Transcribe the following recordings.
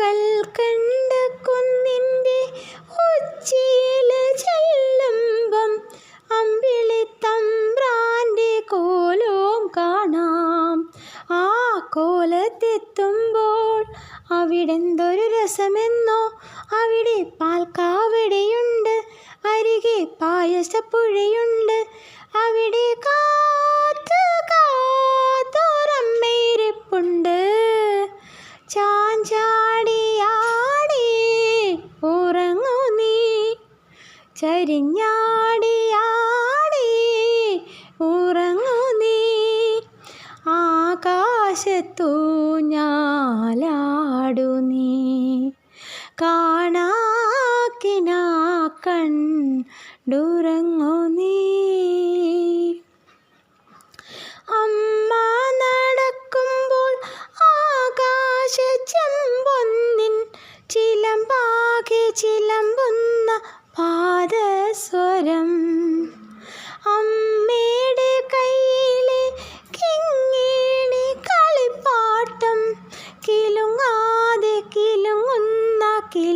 കൽക്കണ്ട കുന്നിന്റെ ഉച്ചിയിൽ ചെല്ലുമ്പം അമ്പിളിത്തമ്പ്രാന്റെ കോലവും കാണാം. ആ കോലത്തെത്തുമ്പോൾ അവിടെന്തൊരു രസമെന്നോ അവിടെ പാൽക്കാവടിയുണ്ട് അരികെ പായസപ്പുഴയുണ്ട് അവിടെ കാത്തു ചരിഞ്ഞാടിയാടി ഉറങ്ങു നീ. ആകാശത്തു ഞാലാടു നീ. കാണാക്കിനാ കണ്ടുറങ്ങു നീ.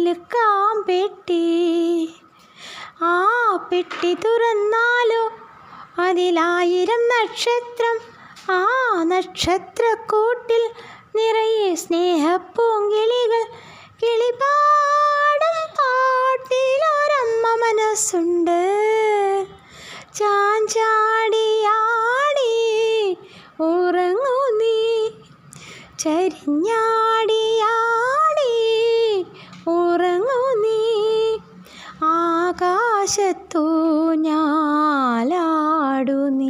കിലുക്കാം പെട്ടി. ആ പെട്ടി തുറന്നാലോ? അതിലായിരം നക്ഷത്രം. ആ നക്ഷത്രക്കൂട്ടിൽ നിറയെ സ്നേഹപ്പൂങ്കിളികൾ. കിളിപാടും പാട്ടിലൊരമ്മ മനസ്സുണ്ട്. ചാഞ്ചാടിയാടി ഉറങ്ങു നീ. ചരിഞ്ഞാടിയാടി ആകാശത്തു ഞാലാടു നീ